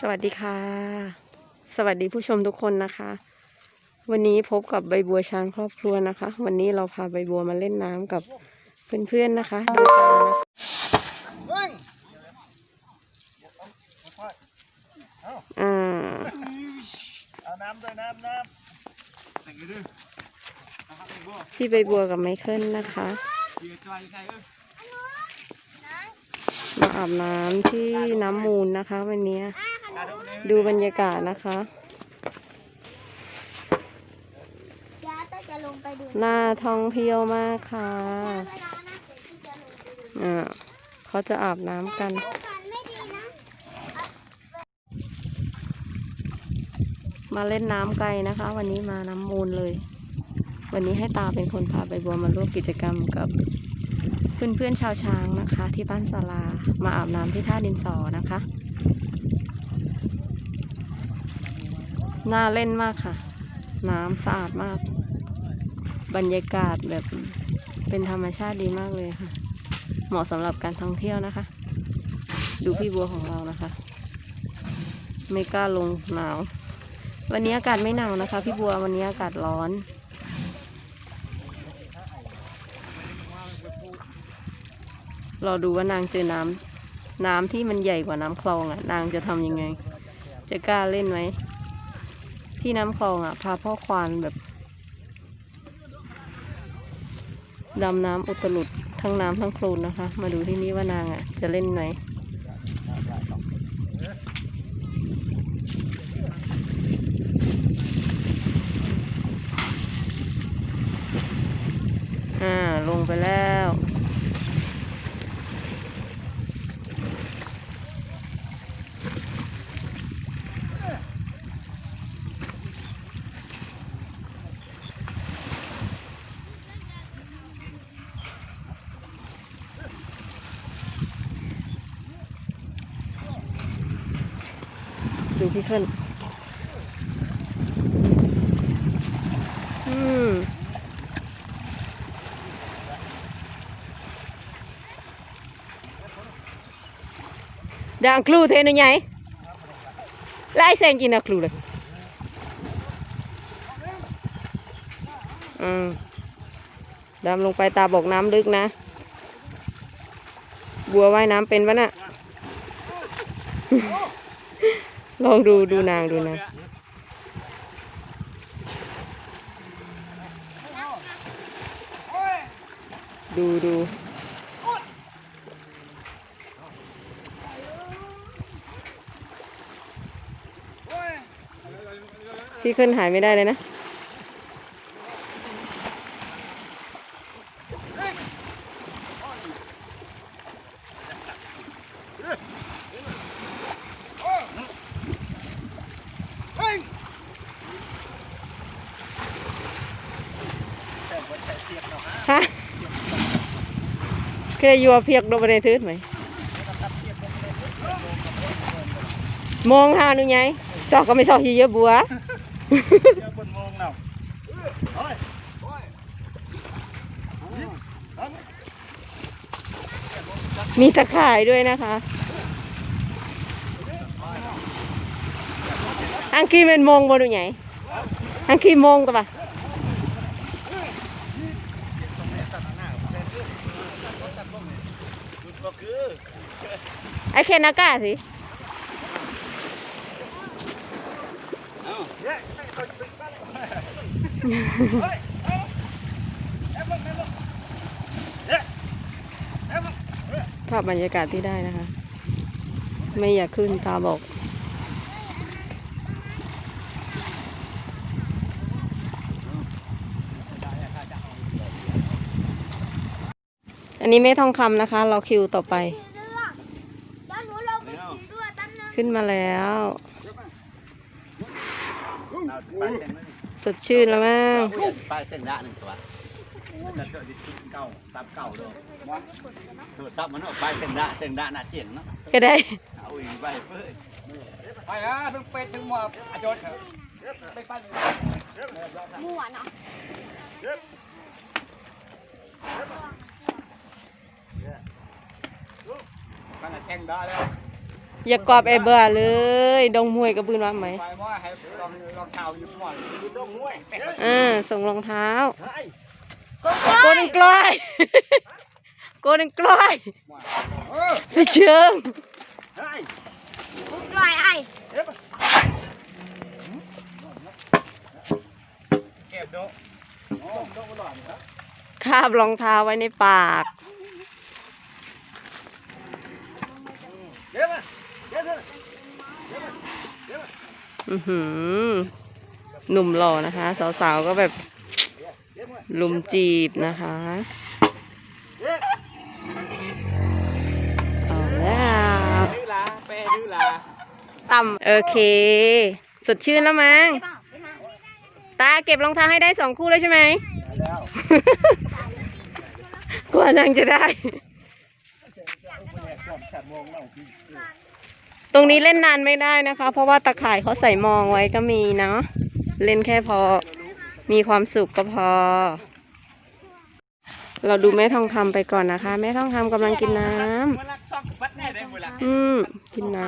สวัสดีค่ะ สวัสดีผู้ชมทุกคนนะคะ วันนี้พบกับใบบัวช้างครอบครัวนะคะ วันนี้เราพาใบบัวมาเล่นน้ำกับเพื่อนๆนะคะดยการนะคะเฮ้ยอ่าเอาน้ำด้วยน้ำน้ำแต่งดื้อนะอ้บัวพี่ใบบัวกับไมเคิลนะคะมาอาบน้ำที่น้ำมูลนะคะ วันนี้ ดูนี่ดูบรรยากาศนะคะยาก็จะลงไปดูน่าท่องเที่ยวมากค่ะเวลานะเดี๋ยวพี่จะลงไปดูอ่าเขาจะอาบน้ำกันกันไม่ดีนะมาเล่นน้ำไกลนะคะ วันนี้มาน้ำมูลเลย วันนี้ให้ตาเป็นคนพาใบบัวมาร่วมกิจกรรมกับเพื่อนๆชาวช้างนะคะ ที่บ้านศาลามาอาบน้ำที่ท่าดินสอนะคะ น่าเล่นมากค่ะ น้ำสะอาดมาก บรรยากาศแบบเป็นธรรมชาติดีมากเลยค่ะ เหมาะสำหรับการท่องเที่ยวนะคะ ดูพี่บัวของเรานะคะ ไม่กล้าลงหนาว วันนี้อากาศไม่หนาวนะคะ พี่บัววันนี้อากาศร้อนรอดูว่านางเจอน้ำน้ำที่มันใหญ่กว่าน้ำคลองอะ นางจะทำยังไง จะกล้าเล่นไหม ที่น้ำคลองอะ พาพ่อควานแบบดำน้ำอุตลุดทั้งน้ำทั้งโคลนนะคะ มาดูที่นี่ว่านางอะ จะเล่นไหมอ่า ลงไปแล้ว ดีขึ้น อืม Đang clu thế nữa nhảy Lại xem chi nào clu đây อืมดำลงไปตาบอกน้ำลึกนะ บัวว่ายน้ำเป็นปะน่ะ ลองดูดูนางดูนะดูดูพี่ขึ้นหายไม่ได้เลยนะ เฮ้ย ฮะ เคยอยู่ว่าเพียกโดนไปในทืดไหมมองหาหนูไงซอกก็ไม่ซอกเยอะบัวมีตะข่ายด้วยนะคะ อังคีเป็นมงบนหนูไงอังคีมงตัวปะ ไอเคนากาสิภาพบรรยากาศที่ได้นะคะ ไม่อยากขึ้นตาบอกอันนี้ไม่ทองคำนะคะ เราคิวต่อไป แล้วหนูลงไปขี่ด้วยแป๊บนึง ขึ้นมาแล้ว สดชื่นแล้วมั้งไปเส้นละหนึ่งตัวจะเกิดดิเก่าตามเก่าเลยถูกซับมันออกไปเส้นละเส้นละน่าเจียนเนาะก็ได้เอาอีกไปเพื่อไปอะถึงเป็ดถึงหมอบอาจารย์ไปปั้นมั่วเนาะปั้นแข่งได้แล้ว อย่ากอบไอเบื่อเลย ดงมวยกับปือนว่าไหมอ่าส่งรองเท้าโกนกล้อยโกนกล้อยไปเชิงกล้อยไอคาบรองเท้าไว้ในปาก อือหือ หนุ่มหล่อนะคะ สาวๆก็แบบลุมจีบนะคะเดี๋ยวเอาแล้วดื้อลาเป้ดื้อลาต่ำโอเค สดชื่นแล้วมั้งเปล่าไปมาตาเก็บรองเท้าให้ได้สองคู่เลยใช่ไหมแล้วกว่านางจะได้ ตรงนี้เล่นนานไม่ได้นะคะ เพราะว่าตะข่ายเขาใส่มองไว้ก็มีเนาะเล่นแค่พอ มีความสุขก็พอ เราดูแม่ทองคำไปก่อนนะคะ แม่ทองคำกำลังกินน้ำเวลาซ่อมบัดแน่ได้เวลาอืมกินน้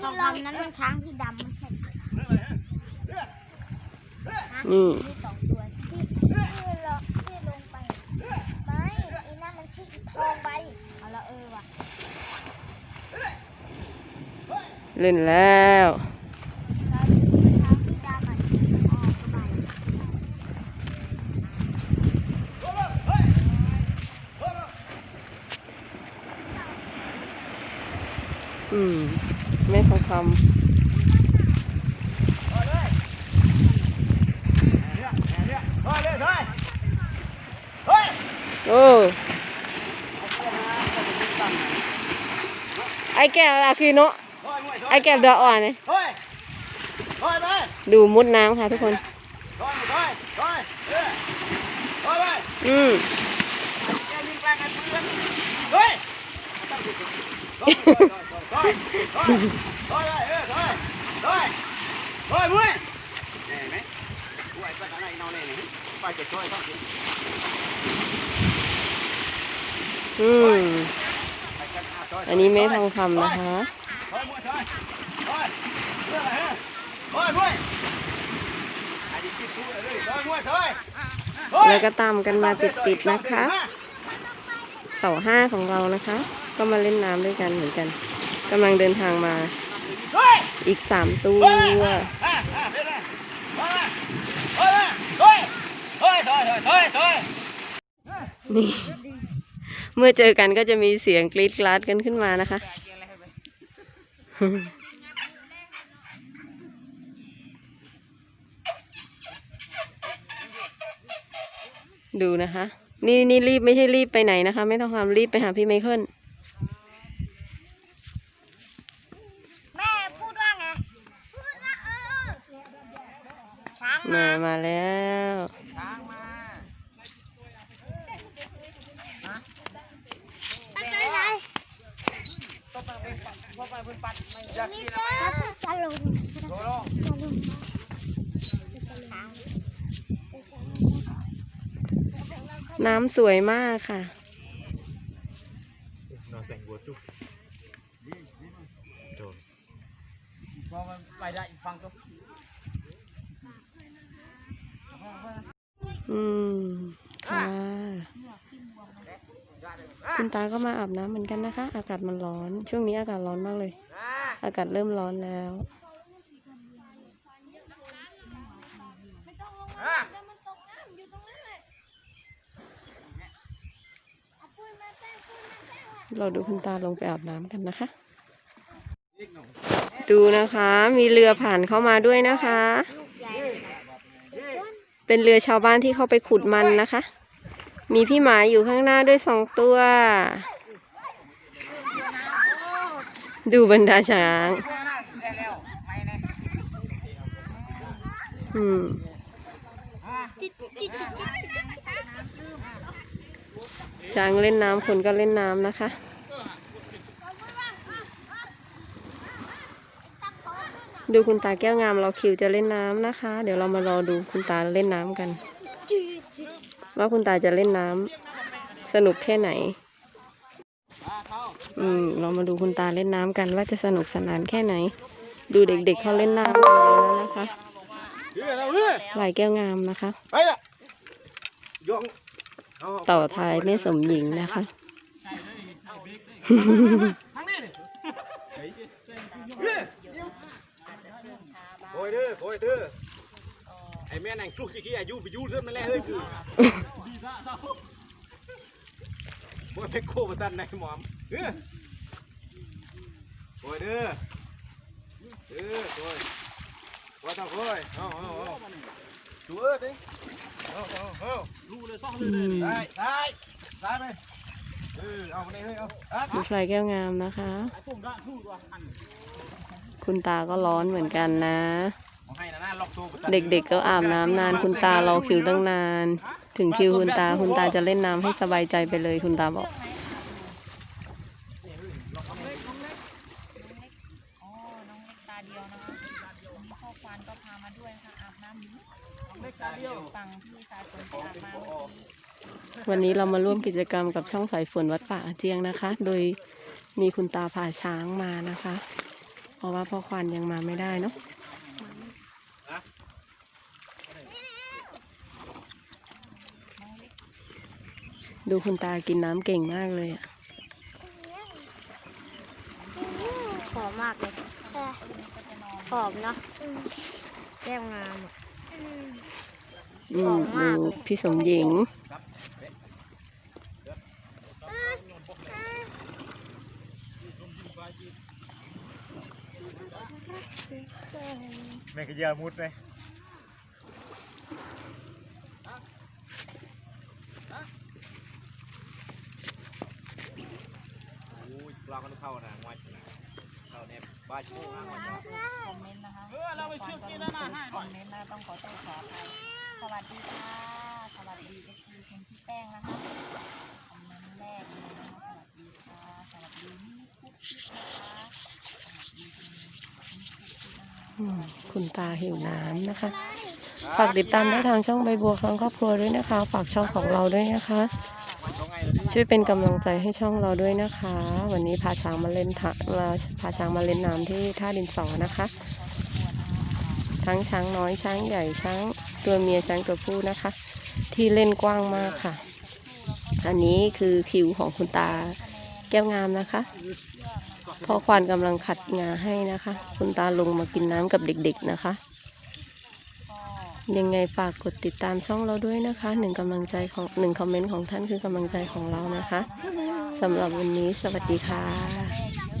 ที่ลำนั้นมันช้างที่ดำมันใช่ำนี่ มีสองตัวที่ที่เราที่ลงไปไม่ไอ้นั่นมันชื่อทองใบเอาละเออว่ะ เล่นแล้วอืมไม่ทองคำโอ้ไอ้แก่อะคือเนาะ ไอ้แก้วเดืออ่อนเลยดูมุดน้ำค่ะทุกคน อืมอืมอันนี้ไม่ทองคำนะคะ เลยแล้วก็ตามกันมาติดๆนะคะเสาห้าของเรานะคะ ก็มาเล่นน้ำด้วยกันเหมือนกันกำลังเดินทางมา อีกสามตัวนี่ เมื่อเจอกันก็จะมีเสียงกรี๊ดกราดกันขึ้นมานะคะ ดูนะคะ นี่นี่รีบไม่ใช่รีบไปไหนนะคะ ไม่ต้องทำรีบไปหาพี่ไมเคิลแม่พูดว่าไง พูดว่าเออ ช้างมา มาแล้ว ช้างมา อะไรไหน ก็ไปเป็นพอไปเป็นปัดไม่อยาก มี กิน เจ้าจะลงโลโลจะลงช้างน้ำสวยมากค่ะนอนแต่งบัวจุกพอมันไปได้อีกฝั่งก็อืมค่ะคุณตาก็มาอาบน้ำเหมือนกันนะคะ อากาศมันร้อน ช่วงนี้อากาศร้อนมากเลย อากาศเริ่มร้อนแล้ว เราดูคุณตาลงไปอาบน้ำกันนะคะ ดูนะคะ มีเรือผ่านเข้ามาด้วยนะคะ เป็นเรือชาวบ้านที่เข้าไปขุดมันนะคะ มีพี่หมาอยู่ข้างหน้าด้วยสองตัว ดูบรรดาช้าง อืมช้างเล่นน้ำคนก็เล่นน้ำนะคะ ดูคุณตาแก้วงามเราคิวจะเล่นน้ำนะคะ เดี๋ยวเรามารอดูคุณตาเล่นน้ำกัน ว่าคุณตาจะเล่นน้ำสนุกแค่ไหน อืม เรามาดูคุณตาเล่นน้ำกันว่าจะสนุกสนานแค่ไหน ดูเด็กๆเขาเล่นน้ำกันแล้วนะคะเฮ้ยเราเฮ้ยลายแก้วงามนะคะ ต่องเอาต่อท้ายแม่สมหญิงนะคะโอยเด้อโอยเด้อไอแม่นางชุกขี้อายุไปยูเรื่องนั่นแหละเฮ้ยคือ บ่ไปโคมาตันในหมอมเฮ้ยโอยเด้อเออโอยว่าต้องโอยเอาเอาเอาชัวร์ดิเอาเอาเอาอืมได้ได้ได้ไปเออเอามาเลยเฮ้ยเอาอะดูลายแก้วงามนะคะคุณตาก็ร้อนเหมือนกันนะเอาให้นะนะล็อกตัวเด็กๆก็อาบน้ำนาน คุณตารอคิวตั้งนาน ถึงคิวคุณตาคุณตาจะเล่นน้ำให้สบายใจไปเลยคุณตาบอก อ๋อ น้องเล็กตาเดียวนะคะวันนี้พ่อควานก็พามาด้วยค่ะอาบน้ำอยู่น้องเล็กตาเดียวฟังพี่สายฝนไปอาบน้ำวันนี้เรามาร่วมกิจกรรมกับช่องสายฝนวัดป่าอาเจียงนะคะ โดยมีคุณตาพาช้างมานะคะ เพราะว่าพ่อควานยังมาไม่ได้เนาะ ดูคุณตากินน้ำเก่งมากเลยอะหอมมากเลยหอมเนาะแก้วงามอะอืหอมมากดูพี่สมหญิง แม่งก็ยามุดเลย โอ้ยปลามันเข้านะงอยนะเข้าเนี่ยบ้าชิโม่งอยนะคอมเมนต์นะคะเออเราไปชื่อกินแล้วนะคอมเมนต์นะต้องขอโทษขออภัยสวัสดีค่ะสวัสดีเอฟซีคุณพี่แป้งนะคะคอมเมนต์แรกเลยนะคะสวัสดีค่ะสวัสดีนี่คุกกี้นะคะสวัสดีคุณนี่คุกกี้นะคะอืมคุณตาหิวน้ำนะคะ ฝากติดตามได้ทางช่องใบบัวครั้งครอบครัวด้วยนะคะ ฝากช่องของเราด้วยนะคะ ช่วยเป็นกำลังใจให้ช่องเราด้วยนะคะ วันนี้พาช้างมาเล่นทะมาพาช้างมาเล่นน้ำที่ท่าดินสอนะคะ ทั้งช้างน้อยช้างใหญ่ช้างตัวเมียช้างตัวผู้นะคะ ที่เล่นกว้างมากค่ะ อันนี้คือคิวของคุณตาแก้วงามนะคะพ่อควานกำลังขัดงาให้นะคะ คุณตาลงมากินน้ำกับเด็กๆนะคะ ยังไงฝากกดติดตามช่องเราด้วยนะคะหนึ่งกำลังใจของหนึ่งคอมเมนต์ของท่านคือกำลังใจของเรานะคะสำหรับวันนี้สวัสดีค่ะ